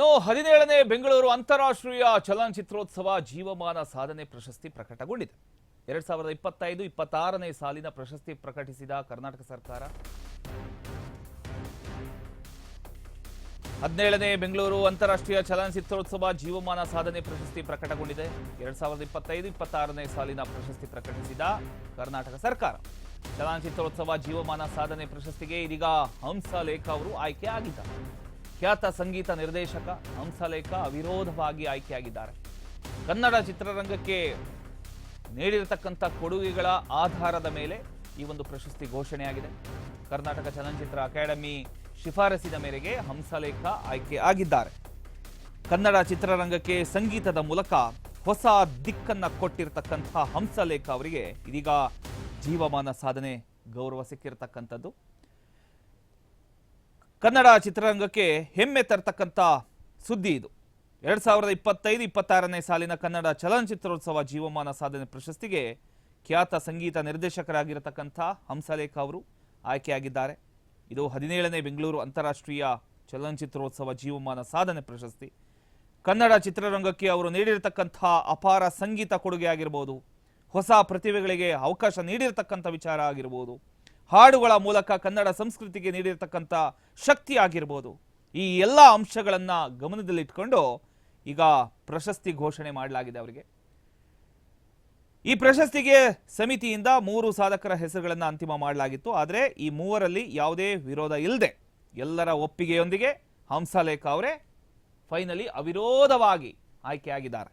ಇನ್ನು ಹದಿನೇಳನೇ ಬೆಂಗಳೂರು ಅಂತಾರಾಷ್ಟ್ರೀಯ ಚಲನಚಿತ್ರೋತ್ಸವ ಜೀವಮಾನ ಸಾಧನೆ ಪ್ರಶಸ್ತಿ ಪ್ರಕಟಗೊಂಡಿದೆ. ಎರಡ್ ಸಾವಿರದ ಇಪ್ಪತ್ತೈದು, ಇಪ್ಪತ್ತಾರನೇ ಸಾಲಿನ ಪ್ರಶಸ್ತಿ ಪ್ರಕಟಿಸಿದ ಕರ್ನಾಟಕ ಸರ್ಕಾರ. ಹದಿನೇಳನೇ ಬೆಂಗಳೂರು ಅಂತಾರಾಷ್ಟ್ರೀಯ ಚಲನಚಿತ್ರೋತ್ಸವ ಜೀವಮಾನ ಸಾಧನೆ ಪ್ರಶಸ್ತಿ ಪ್ರಕಟಗೊಂಡಿದೆ. ಎರಡ್ ಸಾವಿರದ ಇಪ್ಪತ್ತೈದು, ಇಪ್ಪತ್ತಾರನೇ ಸಾಲಿನ ಪ್ರಶಸ್ತಿ ಪ್ರಕಟಿಸಿದ ಕರ್ನಾಟಕ ಸರ್ಕಾರ. ಚಲನಚಿತ್ರೋತ್ಸವ ಜೀವಮಾನ ಸಾಧನೆ ಪ್ರಶಸ್ತಿಗೆ ಇದೀಗ ಹಂಸಲೇಖ ಅವರು ಆಯ್ಕೆ ಆಗಿದ್ದಾರೆ. ಖ್ಯಾತ ಸಂಗೀತ ನಿರ್ದೇಶಕ, ಹಂಸಲೇಖ ಅವಿರೋಧವಾಗಿ ಆಯ್ಕೆಯಾಗಿದ್ದಾರೆ. ಕನ್ನಡ ಚಿತ್ರರಂಗಕ್ಕೆ ನೀಡಿರತಕ್ಕಂಥ ಕೊಡುಗೆಗಳ ಆಧಾರದ ಮೇಲೆ ಈ ಒಂದು ಪ್ರಶಸ್ತಿ ಘೋಷಣೆಯಾಗಿದೆ. ಕರ್ನಾಟಕ ಚಲನಚಿತ್ರ ಅಕಾಡೆಮಿ ಶಿಫಾರಸಿನ ಮೇರೆಗೆ ಹಂಸಲೇಖ ಆಯ್ಕೆ ಆಗಿದ್ದಾರೆ. ಕನ್ನಡ ಚಿತ್ರರಂಗಕ್ಕೆ ಸಂಗೀತದ ಮೂಲಕ ಹೊಸ ದಿಕ್ಕನ್ನ ಕೊಟ್ಟಿರತಕ್ಕಂಥ ಹಂಸಲೇಖ ಅವರಿಗೆ ಇದೀಗ ಜೀವಮಾನ ಸಾಧನೆ ಗೌರವ ಸಿಕ್ಕಿರತಕ್ಕಂಥದ್ದು. ಕನ್ನಡ ಚಿತ್ರರಂಗಕ್ಕೆ ಹೆಮ್ಮೆ ತರತಕ್ಕಂಥ ಸುದ್ದಿ ಇದು. ಎರಡ್ ಸಾವಿರದ ಇಪ್ಪತ್ತೈದು, ಇಪ್ಪತ್ತಾರನೇ ಸಾಲಿನ ಕನ್ನಡ ಚಲನಚಿತ್ರೋತ್ಸವ ಜೀವಮಾನ ಸಾಧನೆ ಪ್ರಶಸ್ತಿಗೆ ಖ್ಯಾತ ಸಂಗೀತ ನಿರ್ದೇಶಕರಾಗಿರತಕ್ಕಂಥ ಹಂಸಲೇಖ ಅವರು ಆಯ್ಕೆಯಾಗಿದ್ದಾರೆ. ಇದು ಹದಿನೇಳನೇ ಬೆಂಗಳೂರು ಅಂತಾರಾಷ್ಟ್ರೀಯ ಚಲನಚಿತ್ರೋತ್ಸವ ಜೀವಮಾನ ಸಾಧನೆ ಪ್ರಶಸ್ತಿ. ಕನ್ನಡ ಚಿತ್ರರಂಗಕ್ಕೆ ಅವರು ನೀಡಿರತಕ್ಕಂಥ ಅಪಾರ ಸಂಗೀತ ಕೊಡುಗೆ ಆಗಿರ್ಬೋದು ಹೊಸ ಪ್ರತಿಭೆಗಳಿಗೆ ಅವಕಾಶ ನೀಡಿರತಕ್ಕಂಥ ವಿಚಾರ ಆಗಿರ್ಬೋದು. ಹಾಡುಗಳ ಮೂಲಕ ಕನ್ನಡ ಸಂಸ್ಕೃತಿಗೆ ನೀಡಿರತಕ್ಕಂಥ ಶಕ್ತಿ ಆಗಿರ್ಬೋದು ಈ ಎಲ್ಲ ಅಂಶಗಳನ್ನು ಗಮನದಲ್ಲಿಟ್ಕೊಂಡು ಈಗ ಪ್ರಶಸ್ತಿ ಘೋಷಣೆ ಮಾಡಲಾಗಿದೆ ಅವರಿಗೆ. ಈ ಪ್ರಶಸ್ತಿಗೆ ಸಮಿತಿಯಿಂದ ಮೂರು ಸಾಧಕರ ಹೆಸರುಗಳನ್ನು ಅಂತಿಮ ಮಾಡಲಾಗಿತ್ತು. ಆದರೆ ಈ ಮೂವರಲ್ಲಿ ಯಾವುದೇ ವಿರೋಧ ಇಲ್ಲದೆ ಎಲ್ಲರ ಒಪ್ಪಿಗೆಯೊಂದಿಗೆ ಹಂಸಲೇಖ ಅವರೇ ಫೈನಲಿ ಅವಿರೋಧವಾಗಿ ಆಯ್ಕೆಯಾಗಿದ್ದಾರೆ.